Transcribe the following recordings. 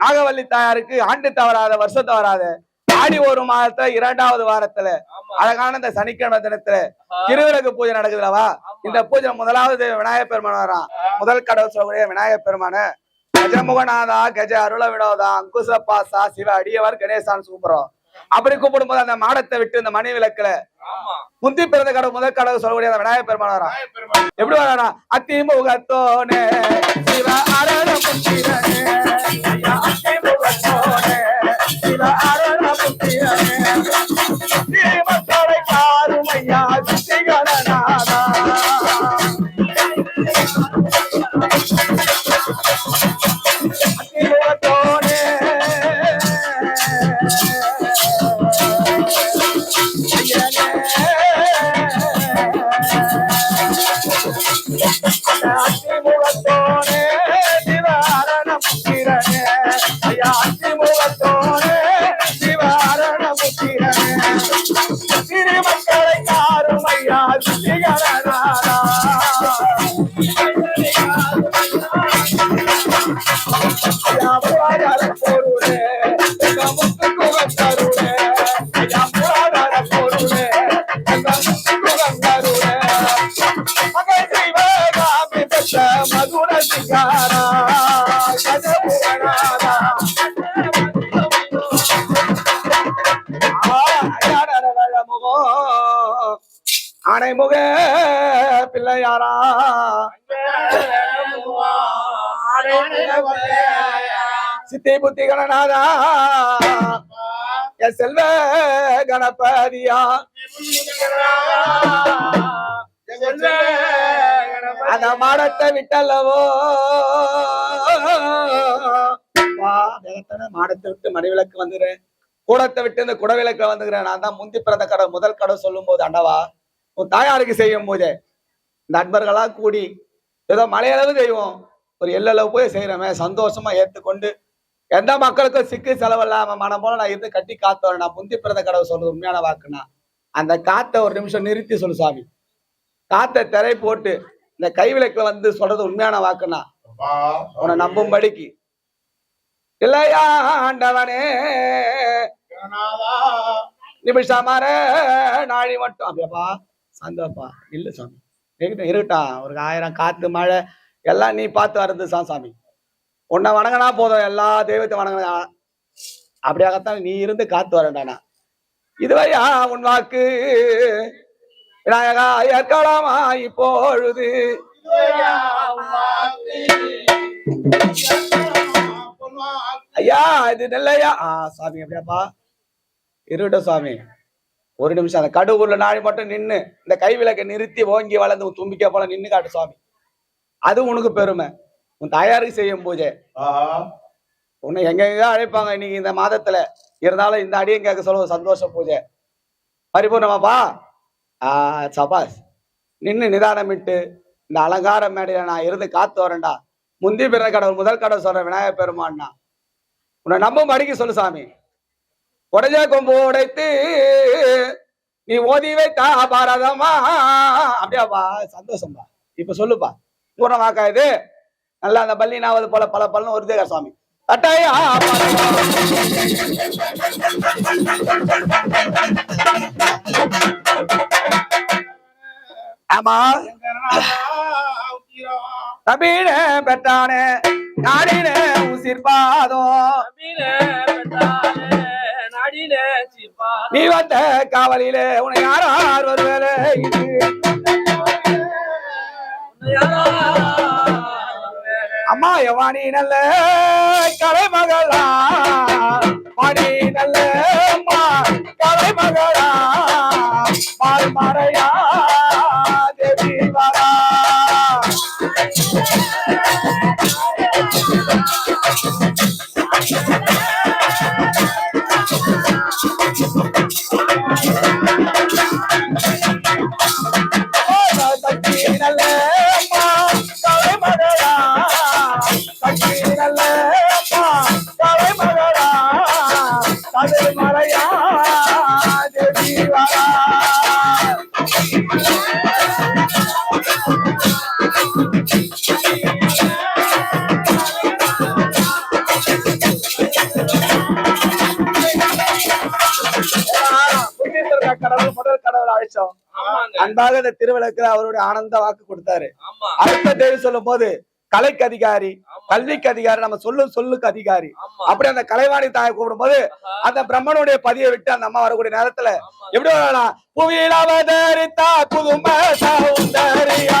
நாகவல்லி தாயாருக்கு ஆண்டு தவறாத வருஷம் தவறாத ஆடி ஒரு மாதத்துல இரண்டாவது வாரத்துல அழகான இந்த சனிக்கிழமை தினத்துல திருவிளக்கு பூஜை நடக்குதுலவா இந்த பூஜை முதலாவது விநாயகர் பெருமான் வரான் முதல் கடவுள் சொல்லக்கூடிய விநாயகர் பெருமான. கஜமுகநாதா கஜ அருள வினோதா அங்குச பாசா சிவ அடியவர் கணேசான் சூப்பரம் அப்படி கூப்பிடும் போது அந்த மாடத்தை விட்டு இந்த மணி விளக்குல முந்தி பிறந்த கடவுள் முதல் கடவுள் சொல்லக்கூடிய அந்த விநாயகர் பெருமான் வரான் எப்படி வரானா அதிமுகத்தோனே சிவ அருள புத்திரனே. அதிமுகத்தோனே அணைமுக பிள்ளையாரா. சித்தி புத்தி கணநாதா. என் செல்வ கணபதியா. அந்த மாடத்தை விட்டல்லவோ. மாடத்தை விட்டு மணிவிளக்கு வந்துடுறேன் கூடத்தை விட்டு இந்த குடவிளக்கு வந்துக்கிறேன். நான் தான் முந்தி பிறந்த கடவுள் முதல் கடவுள் சொல்லும் போது அண்டவா. உன் தாயாருக்கு செய்யும் போதே இந்த அன்பர்களா கூடி ஏதோ மலையளவு செய்வோம் ஒரு எல்லளவு போய் செய்யறமே சந்தோஷமா ஏத்துக்கொண்டு எந்த மக்களுக்கும் சிக்கு செலவில்லாம மனம் போல நான் இருந்து கட்டி காத்தவன் நான் முந்தி பிறந்த கடவுள் சொல்றது உண்மையான வாக்குனா அந்த காத்த ஒரு நிமிஷம் நிறுத்தி சொல்லு சாமி காத்த திரை போட்டு இந்த கைவிளக்குல வந்து சொல்றது உண்மையான வாக்குனா உன்னை நம்பும்படிக்கு. இல்லையா ஆண்டவனே நிமிஷமார நாழி மட்டும். அப்படியாப்பா? சாந்தாப்பா இல்லை சாமி. இருக்கட்டும் இருக்கட்டும் ஒரு ஆயிரம் காற்று மழை. எல்லாம் நீ பார்த்து வர்றது சா சாமி. உன்னை வணங்கினா போதும். எல்லா தெய்வத்தையும் வணங்கினா அப்படியாகத்தான் நீ இருந்து காத்து வரண்டானா இதுவரையா உன் வாக்கு விநாயகா ஏற்கலாமா இப்பொழுது ஐயா இது நெல்லையா? ஆ சாமி அப்படியாப்பா. இருக்கட்டும் சுவாமி ஒரு நிமிஷம் அந்த கடுவுல நாளை மட்டும் நின்னு இந்த கை விளக்கை நிறுத்தி ஓங்கி வளர்ந்து உன் தும்பிக்கை போல நின்னு காட்டு சுவாமி. அது உனக்கு பெருமை. உன் தாயாருக்கு செய்யும் பூஜை. உன்னை எங்கெங்க அழைப்பாங்க இன்னைக்கு இந்த மாதத்துல. இருந்தாலும் இந்த அடியும் கேட்க சொல்ல சந்தோஷ பூஜை. பரிபூர்ணமாப்பா? ஆ சபாஸ் நின்னு நிதானமிட்டு இந்த அலங்கார மேடையில நான் இருந்து காத்து வரேன்டா. முந்தி பிற கடவுள் முதல் கடவுள் சொல்ற விநாயகர் பெருமான்னா உன்னை நம்பும் அடிக்க சொல்லு சாமி. உடைஞ்ச கொம்பு உடைத்து நீ ஓதி வைத்தா பாரதமா? அப்படியாப்பா சந்தோஷம்பா. இப்ப சொல்லுப்பா. பூர்ணமாக்கா இது. நல்லா அந்த பல்லினாவது போல பல பலன்னு ஒரு தேகா சுவாமி. ஆமா. தமிழ பெற்றானே நாடின உசிர் பாதம் நீ வந்த காவலிலே உன்னை யாரார் வருவேலே அம்மா எவானி நல்ல கலைமகளா மணி நல்ல கடவுள் முதல் கடவுள் அழைச்சோம் அன்பாக இந்த திருவிளக்கு அவருடைய ஆனந்த வாக்கு கொடுத்தாரு. அடுத்த தேவி சொல்லும் போது கலைக்கு அதிகாரி கல்விக்கு அதிகாரி நம்ம சொல்லும் சொல்லுக்கு அதிகாரி. அப்படி அந்த கலைவாணி தாயை கூப்பிடும் போது அந்த பிரம்மனுடைய பதியை விட்டு அந்த அம்மா வரக்கூடிய நேரத்துல எப்படி புவியில் அவதரித்தா புதும சௌந்தரியா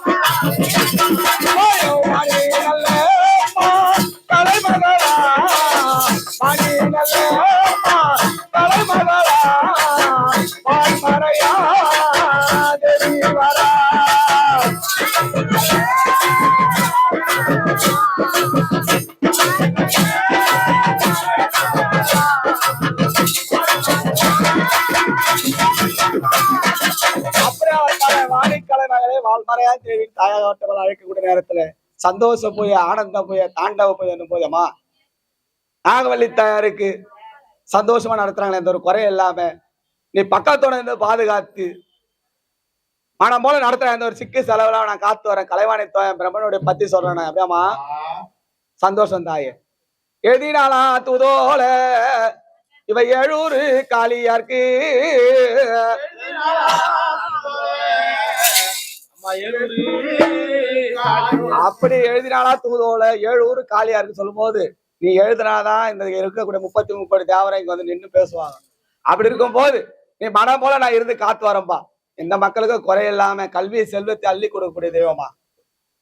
வாழ்மறையா தேவி தாயாகவட்டவள் அழைக்கக்கூடிய நேரத்துல சந்தோஷ போய் ஆனந்த போய் தாண்டவ போய் என்னும் போதம்மா நாகவல்லி தாயாருக்கு சந்தோஷமா நடத்துறாங்களே எந்த ஒரு குறையும் இல்லாம நீ பக்கத்தோட இருந்து பாதுகாத்து மனம் போல நடத்துற எந்த ஒரு சிக்கு செலவுல நான் காத்து வரேன். கலைவாணி தோயன் பிரம்மனுடைய பத்தி சொல்றேன் அப்படியாமா சந்தோஷம் தாயே. எதினாலா துதோல இவை எழுறு காளியாருக்கு. அப்படி எழுதினாலா தூதோல ஏழு ஊரு காலியா இருக்கு சொல்லும் போது நீ எழுதினாதான் இந்த இருக்கக்கூடிய முப்பத்தி முப்பது தேவரை இங்க வந்து நின்னு பேசுவாங்க. அப்படி இருக்கும் போது நீ மனம் போல நான் இருந்து காத்து வரேன்பா. இந்த மக்களுக்கு குறை இல்லாம கல்வி செல்வத்தை அள்ளி கொடுக்கக்கூடிய தெய்வமா?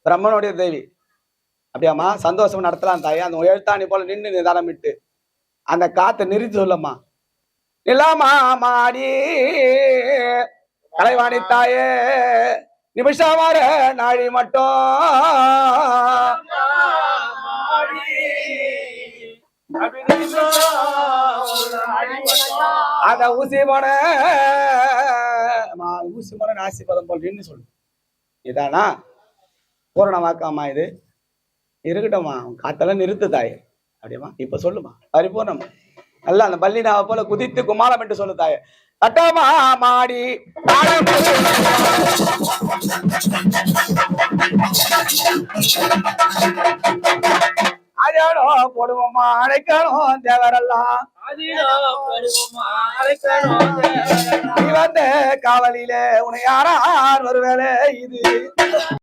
பிரம்மனுடைய தேவி. அப்படியாம்மா சந்தோஷம் நடத்தலாம் தாயே. அந்த எழுத்தாணி போல நின்று நிதானமிட்டு அந்த காத்தை நிறுத்தி சொல்லம்மா. நிலமா மாடி கலைவாணி தாயே. நிமிஷம் வர நாழி மட்டும் அத ஊசி போன ஊசி போன நாசி பதம் போல் நின்று சொல்லு. இதானா? பூரண வாக்காமா இது? இருக்கட்டும்மா காத்தெல்லாம் நிறுத்து தாயே. அப்படியம்மா இப்ப சொல்லுமா பரிபூர்ணமா. நல்லா அந்த பல்லினாவை போல குதித்து குமாரம் என்று சொல்லு தாயே. தட்டமா மாடி. அடையாளோ போடுவோமா அடைக்கணும் தேவரெல்லாம். அழைக்கணும் நீ வந்த காவலில உன்னை யாரார் வருவேல இது.